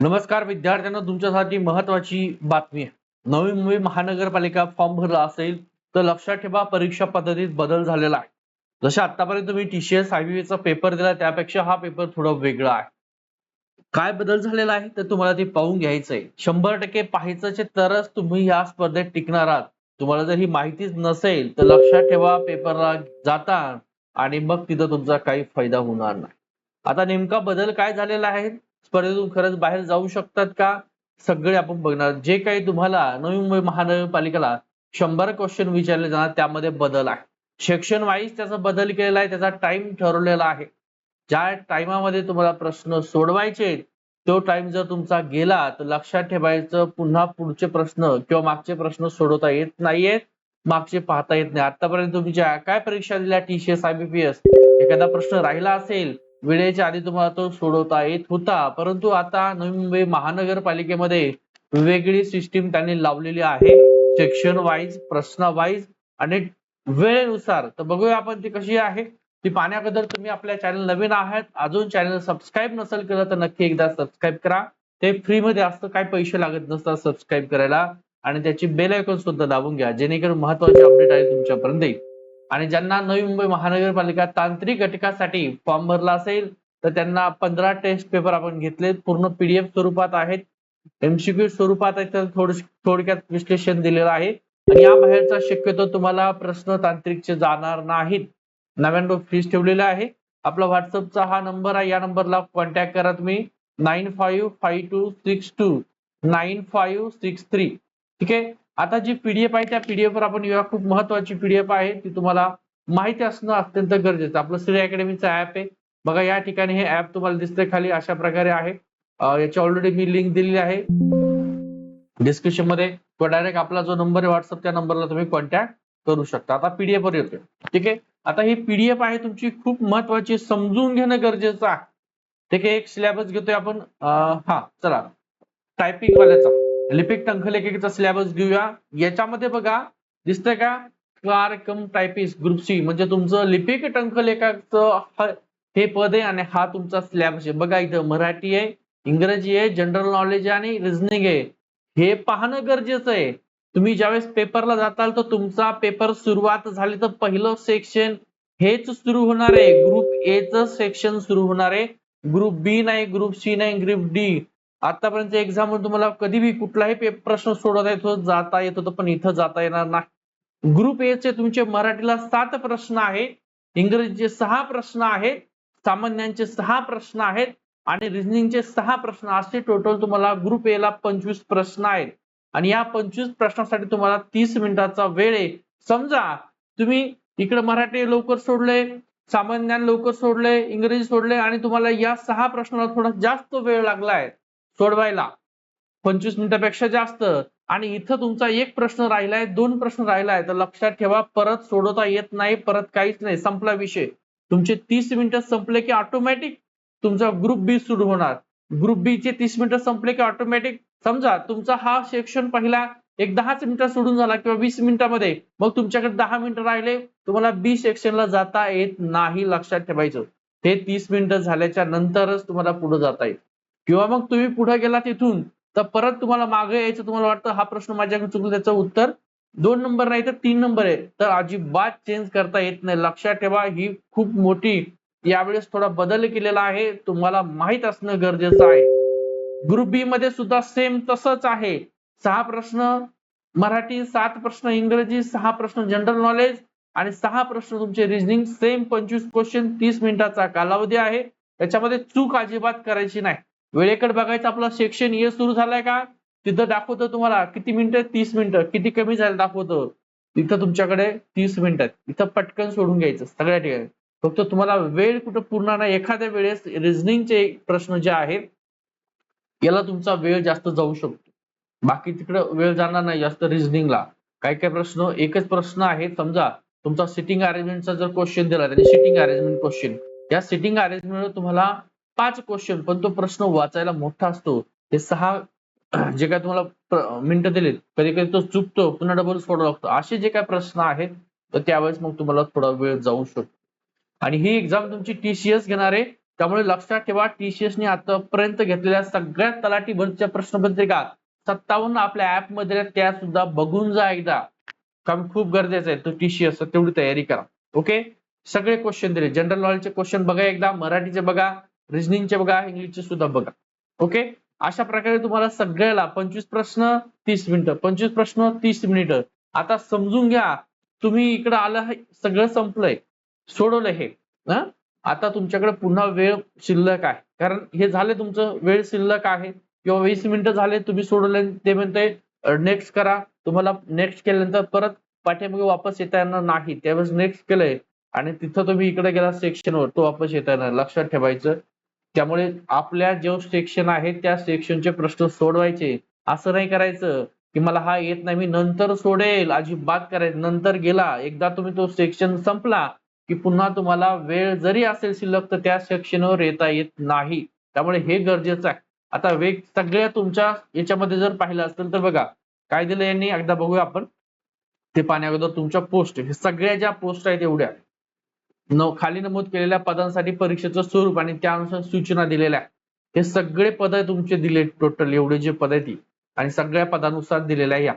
नमस्कार विद्यार्थ्यांना तुमच्यासाठी महत्वाची बातमी आहे. नवी मुंबई महानगरपालिका फॉर्म भरला असेल तर लक्षात ठेवा परीक्षा पद्धतीत बदल झालेला आहे. जसे आतापर्यंत तुम्ही टीसीएस चा पेपर दिला त्यापेक्षा हा पेपर थोडा वेगळा आहे. काय बदल झालेला आहे तर तुम्हाला ते पाहून घ्यायचंय. शंभर टक्के पाहायचं तरच तुम्ही या स्पर्धेत टिकणार आहात. तुम्हाला जर ही माहितीच नसेल तर लक्षात ठेवा पेपरला जाता आणि मग तिथं तुमचा काही फायदा होणार नाही. आता नेमका बदल काय झालेला आहे? स्पर्धेतून खरंच बाहेर जाऊ शकतात का? सगळे आपण बघणार. जे काही तुम्हाला नवी मुंबई महानगरपालिकेला शंभर क्वेश्चन विचारले जाणार त्यामध्ये बदल आहे. सेक्शन वाईज त्याचा बदल केलेला आहे त्याचा टाइम ठरवलेला आहे. ज्या टाइमामध्ये तुम्हाला प्रश्न सोडवायचे तो टाइम जर तुमचा गेला तर लक्षात ठेवायचं पुन्हा पुढचे प्रश्न किंवा मागचे प्रश्न सोडवता येत नाहीयेत मागचे पाहता येत नाही. आतापर्यंत तुम्ही ज्या काय परीक्षा दिल्या? टीसीएस आयबीपीएस एखादा प्रश्न राहिला असेल वेळेच्या आधी तुम्हाला तो सोडवता येत होता. परंतु आता नवी मुंबई महानगरपालिकेमध्ये वेगळी सिस्टीम त्यांनी लावलेली आहे. सेक्शन वाईज प्रश्न वाईज आणि वेळेनुसार. तर बघूया आपण ती कशी आहे. ती पाहण्याबद्दल तुम्ही आपल्या चॅनल नवीन आहात. अजून चॅनल सबस्क्राईब नसेल केलं तर नक्की एकदा सबस्क्राईब करा. ते फ्री मध्ये असतं काही पैसे लागत नसतात सबस्क्राईब करायला. आणि त्याची बेल आयकॉन सुद्धा दाबून घ्या. जेणेकरून महत्त्वाचे अपडेट आहे तुमच्यापर्यंत येईल. आणि ज्यांना नवी मुंबई महानगरपालिका तांत्रिक घटकासाठी फॉर्म भरला असेल तर त्यांना पंधरा टेस्ट पेपर आपण घेतले. पूर्ण पीडीएफ स्वरूपात आहेत. एमसीक्यू स्वरूपात थोडक्यात विश्लेषण दिलेलं आहे. आणि या बाहेरचा शक्यतो तुम्हाला प्रश्न तांत्रिकचे जाणार नाहीत. नव्याण्णव फीस ठेवलेला आहे. आपला व्हॉट्सअपचा हा नंबर आहे. या नंबरला कॉन्टॅक्ट करा तुम्ही. Nine five five two six two nine five six three ठीक आहे? आता जी पीडीएफ आहे त्या पीडीएफ वर आपण येऊया. खूप महत्वाची पीडीएफ आहे ती तुम्हाला माहिती असणं अत्यंत गरजेचं आपलं श्री अकॅडमीचं ऍप आहे. बघा या ठिकाणी हे ऍप तुम्हाला दिसतंय खाली अशा प्रकारे आहे. याची ऑलरेडी मी लिंक दिलेली आहे. डिस्क्रिप्शनमध्ये किंवा डायरेक्ट आपला जो नंबर आहे व्हॉट्सअप त्या नंबरला तुम्ही कॉन्टॅक्ट करू शकता. आता पीडीएफ वर येतोय. ठीक आहे? आता ही पीडीएफ आहे तुमची खूप महत्वाची समजून घेणं गरजेचं आहे. ठीक आहे? एक सिलेबस घेतोय आपण. हा चला. टायपिंग वाल्याचा. लिपिक टंकलेखकीचा सिलेबस घेऊया. याच्यामध्ये बघा दिसतंय का? Clerk cum typist group C म्हणजे तुमचं लिपिक टंकलेखाचं हे पद आहे आणि हा तुमचा सिलेबस आहे. बघा इथं मराठी आहे इंग्रजी आहे जनरल नॉलेज आहे आणि रिझनिंग आहे. हे पाहणं गरजेचं आहे. तुम्ही ज्यावेळेस पेपरला जाताल तर तुमचा पेपर सुरुवात झाली तर पहिलं सेक्शन हेच सुरू होणार आहे. ग्रुप ए च सेक्शन सुरू होणार आहे. ग्रुप बी नाही ग्रुप सी नाही ग्रुप डी आतापर्यंत एक्झाम तुम्हाला कधीही कुठलाही प्रश्न सोडवता येतो जाता येत होतं पण इथं जाता येणार नाही. ग्रुप ए चे तुमचे मराठीला सात प्रश्न आहेत इंग्रजीचे सहा प्रश्न आहेत सामान्यांचे सहा प्रश्न आहेत आणि रिझनिंगचे सहा प्रश्न असे टोटल तुम्हाला ग्रुप ए ला पंचवीस प्रश्न आहेत. आणि या पंचवीस प्रश्नासाठी तुम्हाला तीस मिनिटाचा वेळ आहे. समजा तुम्ही इकडे मराठी लवकर सोडले सामान्य लवकर सोडले इंग्रजी सोडले आणि तुम्हाला या सहा प्रश्नाला थोडा जास्त वेळ लागलाय सोडवायला. पंचवीस मिनिटापेक्षा जास्त. आणि इथं तुमचा एक प्रश्न राहिलाय दोन प्रश्न राहिलाय. तर लक्षात ठेवा परत सोडवता येत नाही परत काहीच नाही संपला विषय. तुमचे तीस मिनिटं संपले की ऑटोमॅटिक तुमचा ग्रुप बी सुरू होणार. ग्रुप बी चे तीस मिनिटं संपले की ऑटोमॅटिक समजा तुमचा हा सेक्शन पहिला एक दहाच मिनिटं सोडून झाला किंवा वीस मिनिटामध्ये मग तुमच्याकडे दहा मिनिटं राहिले तुम्हाला बी सेक्शनला जाता येत नाही लक्षात ठेवायचं. ते तीस मिनिटं झाल्याच्या नंतरच तुम्हाला पुढे जाता येईल. किंवा मग तुम्ही पुढे गेला तिथून तर परत तुम्हाला मागे यायचं तुम्हाला वाटतं हा प्रश्न माझ्याकडे चुकला त्याचं उत्तर दोन नंबर नाही तर तीन नंबर आहे. तर अजिबात चेंज करता येत नाही. लक्षात ठेवा ही खूप मोठी यावेळेस थोडा बदल केलेला आहे. तुम्हाला माहीत असणं गरजेचं आहे. ग्रुप बी मध्ये सुद्धा सेम तसंच आहे. सहा प्रश्न मराठी सात प्रश्न इंग्रजी सहा प्रश्न जनरल नॉलेज आणि सहा प्रश्न तुमचे रिजनिंग सेम पंचवीस क्वेश्चन तीस मिनिटाचा कालावधी आहे. त्याच्यामध्ये चूक अजिबात करायची नाही. वेळेकडे बघायचं आपला सेक्शन ए सुरू झालाय का? तिथं दाखवतं तुम्हाला. किती मिनिटं तीस मिनिटं किती कमी झालं दाखवतं. तिथं तुमच्याकडे तीस मिनिटं आहेत. इथं पटकन सोडून घ्यायचं सगळ्या ठिकाणी. फक्त तुम्हाला वेळ कुठं पूर्ण नाही. एखाद्या वेळेस रिझनिंगचे प्रश्न जे आहेत याला तुमचा वेळ जास्त जाऊ शकतो. बाकी तिकडे वेळ जाणार नाही जास्त रिझनिंगला काही काही प्रश्न एकच प्रश्न आहे समजा तुमचा सिटिंग अरेंजमेंटचा जर क्वेश्चन दिला त्याने सिटिंग अरेंजमेंट क्वेश्चन या सिटिंग अरेंजमेंट तुम्हाला पाच क्वेश्चन पण तो प्रश्न वाचायला मोठा असतो. ते सहा जे काय तुम्हाला मिनिटं दिलेत कधी कधी तो चुकतो पुन्हा डबल सोडावा लागतो. असे जे काय प्रश्न आहेत तर त्यावेळेस मग तुम्हाला थोडा वेळ जाऊ शकतो. आणि ही एक्झाम तुमची टीसीएस घेणार आहे. त्यामुळे लक्षात ठेवा टीसीएस ने आतापर्यंत घेतलेल्या सगळ्या तलाठी भरतीच्या प्रश्नपत्रिका सत्तावन्न आपल्या ऍपमध्ये त्या सुद्धा बघून जा एकदा. कारण खूप गरजेचं आहे तो टीसीएस तेवढी तयारी करा. ओके सगळे क्वेश्चन दिले. जनरल नॉलेजचे क्वेश्चन बघा एकदा मराठीचे बघा. रिझनिंगचे बघा इंग्लिशचे सुद्धा बघा. ओके अशा प्रकारे तुम्हाला सगळ्याला पंचवीस प्रश्न तीस मिनिटं. पंचवीस प्रश्न तीस मिनिटं. आता समजून घ्या तुम्ही इकडे आलं सगळं संपलंय. सोडवलंय हे. आता तुमच्याकडे पुन्हा वेळ शिल्लक आहे. कारण हे झाले तुमचं वेळ शिल्लक आहे. किंवा वीस मिनिटं झाले तुम्ही सोडवले ते म्हणते नेक्स्ट करा. तुम्हाला नेक्स्ट केल्यानंतर परत पाठीमागे वापस येता येणार नाही. त्यावेळेस नेक्स्ट केलंय. आणि तिथं तुम्ही इकडे गेला सेक्शनवर तो वापस येता येणार. लक्षात ठेवायचं. त्यामुळे आपल्या जो सेक्शन आहे त्या सेक्शनचे प्रश्न सोडवायचे. असं नाही करायचं की मला हा येत नाही मी नंतर सोडेल अजिबात करायचं. नंतर गेला एकदा तुम्ही तो सेक्शन संपला की पुन्हा तुम्हाला वेळ जरी असेल शिल्लक तर त्या सेक्शनवर येता येत नाही. त्यामुळे हे गरजेचं आहे. आता वेग सगळ्या तुमच्या याच्यामध्ये जर पाहिलं असेल तर बघा काय दिलं यांनी? एकदा बघूया आपण. ते पाण्या अगोदर तुमच्या पोस्ट हे सगळ्या ज्या पोस्ट आहेत एवढ्या नऊ खाली नमूद केलेल्या पदांसाठी परीक्षेचं स्वरूप आणि त्यानुसार सूचना दिलेल्या. हे सगळे पद तुमचे दिले टोटल एवढे जे पद आहेत ती आणि सगळ्या पदानुसार दिलेल्या आहे या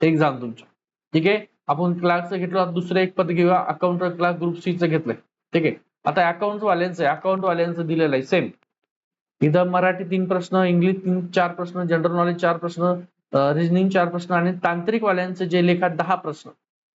एक्झाम तुमच्या ठीक आहे? आपण क्लार्कचं घेतलं दुसरं एक पद घेऊया. अकाउंट क्लास ग्रुप सी चं घेतलंय. ठीक आहे? आता अकाउंट वाल्यांचं आहे. अकाउंट वाल्यांचं दिलेलं आहे. सेम इथं मराठी तीन प्रश्न इंग्लिश तीन चार प्रश्न जनरल नॉलेज चार प्रश्न रिजनिंग चार प्रश्न आणि तांत्रिक वाल्यांचं जे लेखात दहा प्रश्न.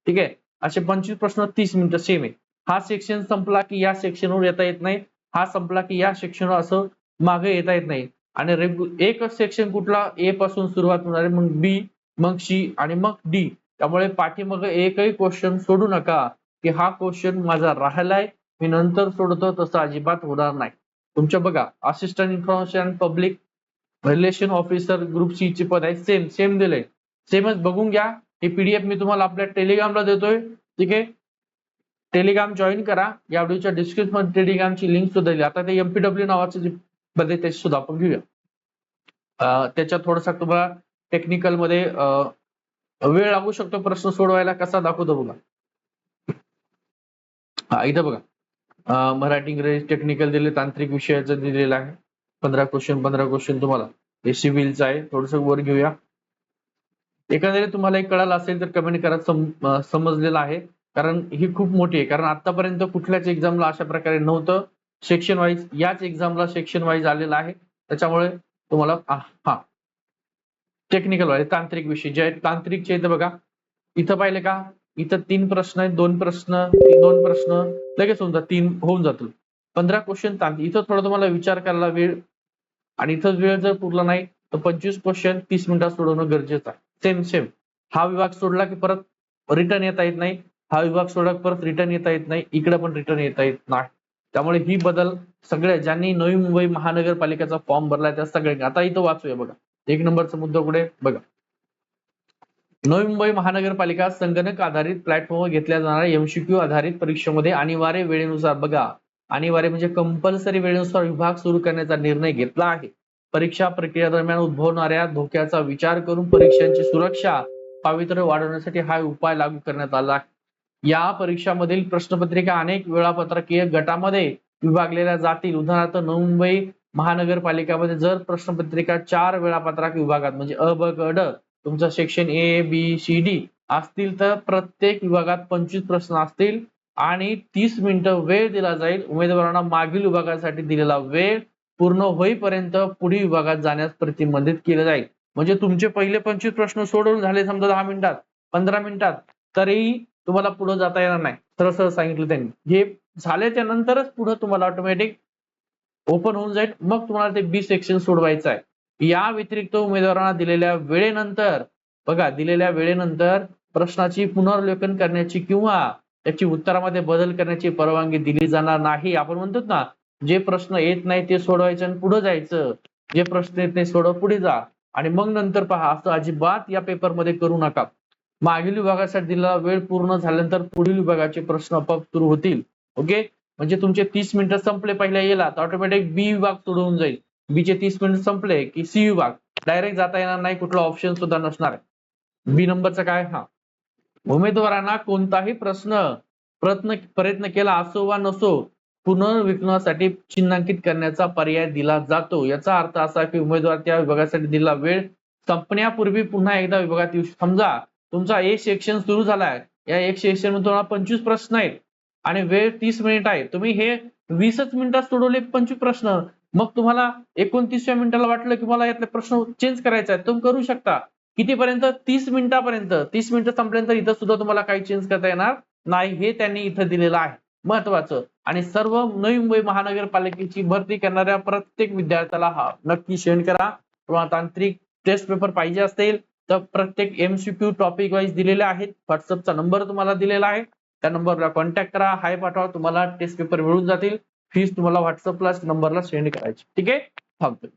ठीक आहे? असे पंचवीस प्रश्न तीस मिनिटं सेम आहे. हा सेक्शन संपला की या सेक्शनवर येता येत नाही. हा संपला की या सेक्शनवर असं मागे येता येत नाही. आणि रेगु एकच सेक्शन कुठला? ए पासून सुरुवात होणार. आहे मग बी मग सी आणि मग डी त्यामुळे पाठीमागे एकही क्वेश्चन सोडू नका की हा क्वेश्चन माझा राहिलाय. मी नंतर सोडतो तसं अजिबात होणार नाही. तुमच्या बघा assistant information public relation officer group C चे पद आहे सेम सेम दिलंय. सेमच बघून घ्या. हे पीडीएफ मी तुम्हाला आपल्या टेलिग्रामला देतोय. ठीक आहे? टेलिग्राम जॉईन करा. या व्हिडिओच्या डिस्क्रिप्शनमध्ये टेलिग्रामची लिंक सुद्धा दिली. आता ते एमपीडब्ल्यू नावाचं जे बदल ते सुद्धा आपण घेऊया. त्याच्यात थोडासा तुम्हाला टेक्निकलमध्ये वेळ लागू शकतो. प्रश्न सोडवायला कसा दाखवतो बघा. हा इथं बघा. मराठी इंग्रजी टेक्निकल दिले तांत्रिक विषयाचं दिलेलं आहे. पंधरा क्वेश्चन पंधरा क्वेश्चन तुम्हाला. हे सिव्हिलचं आहे. थोडस वर घेऊया. एकंदरीत तुम्हाला एक कळालं असेल तर कमेंट करा. सम- समजलेलं आहे. कारण ही खूप मोठी आहे. कारण आतापर्यंत कुठल्याच एक्झामला अशा प्रकारे नव्हतं. सेक्शन वाईज याच एक्झामला सेक्शन वाईज आलेलं आहे. त्याच्यामुळे तुम्हाला हा. टेक्निकल वाईज तांत्रिक विषय. जे आहेत तांत्रिकचे इथं बघा. इथं पाहिले का? इथं तीन प्रश्न आहेत दोन प्रश्न दोन प्रश्न लगेच होऊन जात तीन होऊन जातील. पंधरा क्वेश्चन तांत्रिक. इथं थोडं तुम्हाला विचार करायला वेळ आणि इथं वेळ जर पुरला नाही तर पंचवीस क्वेश्चन तीस मिनिटात सोडवणं गरजेचं आहे. सेम सेम हा विभाग सोडला की परत रिटर्न येता येत नाही. हा विभाग सोडा परत रिटर्न येता येत नाही इकडे पण रिटर्न येता येत नाही. त्यामुळे ही बदल सगळ्या ज्यांनी नवी मुंबई महानगरपालिकेचा फॉर्म भरलाय त्या सगळ्यांनी. आता इथं वाचूया बघा. एक नंबरचा मुद्दा कुठे? बघा. नवी मुंबई महानगरपालिका संगणक आधारित प्लॅटफॉर्मवर घेतल्या जाणाऱ्या एमसीक्यू आधारित परीक्षेमध्ये अनिवार्य वेळेनुसार बघा. अनिवार्य म्हणजे कंपल्सरी वेळेनुसार विभाग सुरू करण्याचा निर्णय घेतला आहे. परीक्षा प्रक्रिया दरम्यान उद्भवणाऱ्या धोक्याचा विचार करून परीक्षांची सुरक्षा पावित्र्य वाढवण्यासाठी हा उपाय लागू करण्यात आला आहे. या परीक्षामधील प्रश्नपत्रिका अनेक वेळापत्रकीय गटामध्ये विभागलेल्या जातील. उदाहरणार्थ मुंबई महानगरपालिकामध्ये जर प्रश्नपत्रिका चार वेळापत्रक विभागात म्हणजे अ ब ग ड तुमचं section A B C D असतील तर प्रत्येक विभागात पंचवीस प्रश्न असतील आणि तीस मिनिटं वेळ दिला जाईल. उमेदवारांना मागील विभागासाठी दिलेला वेळ पूर्ण होईपर्यंत पुढील विभागात जाण्यास प्रतिबंधित केलं जाईल. म्हणजे तुमचे पहिले पंचवीस प्रश्न सोडवून झाले समजा दहा मिनिटात पंधरा मिनिटात तरीही तुम्हाला पुढे जाता येणार नाही. सरळ सरळ सांगितलं त्यांनी. हे झाल्याच्या नंतरच पुढे तुम्हाला ऑटोमॅटिक ओपन होऊन जाईल. मग तुम्हाला ते बी सेक्शन सोडवायचं आहे. या व्यतिरिक्त उमेदवारांना दिलेल्या वेळेनंतर बघा दिलेल्या वेळेनंतर प्रश्नाची पुनर्लेखन करण्याची किंवा त्याची उत्तरामध्ये बदल करण्याची परवानगी दिली जाणार नाही. आपण म्हणतो ना जे प्रश्न येत नाही ते सोडवायचे आणि पुढे जायचं. जे प्रश्न येत नाही सोडव पुढे जा. आणि मग नंतर पहा असं अजिबात या पेपरमध्ये करू नका. मागील विभागासाठी दिलेला वेळ पूर्ण झाल्यानंतर पुढील विभागाचे प्रश्न आपोआप सुरू होतील. ओके? म्हणजे तुमचे तीस मिनिटं संपले पहिल्या येला तर ऑटोमॅटिक बी विभाग सोडवून जाईल. बी चे तीस मिनिट संपले की सी विभाग. डायरेक्ट जाता येणार नाही कुठला ऑप्शन सुद्धा नसणार आहे. बी नंबरचा काय? हा. उमेदवारांना कोणताही प्रश्न प्रयत्न प्रयत्न केला असो वा नसो पुनर्विकलनासाठी चिन्हांकित करण्याचा पर्याय दिला जातो. याचा अर्थ असा की उमेदवार त्या विभागासाठी दिलेला वेळ संपण्यापूर्वी पुन्हा एकदा विभागात येऊ. समजा तुमचा एक सेक्शन सुरू झालाय. या एक सेक्शनमध्ये तुम्हाला पंचवीस प्रश्न आहेत. आणि वेळ तीस मिनिट आहे. तुम्ही हे वीसच मिनिटात सोडवले पंचवीस प्रश्न. मग तुम्हाला एकोणतीसव्या मिनिटाला वाटलं की मला यातले प्रश्न चेंज करायचा आहे तुम्ही करू शकता. कितीपर्यंत? तीस मिनिटापर्यंत. तीस मिनिटं संपल्यानंतर इथं सुद्धा तुम्हाला काही चेंज करता येणार नाही. हे त्यांनी इथं दिलेलं आहे. महत्वाचं. आणि सर्व नवी मुंबई महानगरपालिकेची भरती करणाऱ्या प्रत्येक विद्यार्थ्याला हा नक्की शेंड करा. किंवा तांत्रिक टेस्ट पेपर पाहिजे असतील. तर प्रत्येक एमसीक्यू टॉपिक वाईज दिलेले आहेत. व्हॉट्सअपचा नंबर तुम्हाला दिलेला आहे. त्या नंबरला कॉन्टॅक्ट करा. हाय पाठवा. तुम्हाला टेस्ट पेपर मिळून जातील. फीस तुम्हाला व्हॉट्सअपला नंबरला सेंड करायची. ठीक? आहे थांबतो.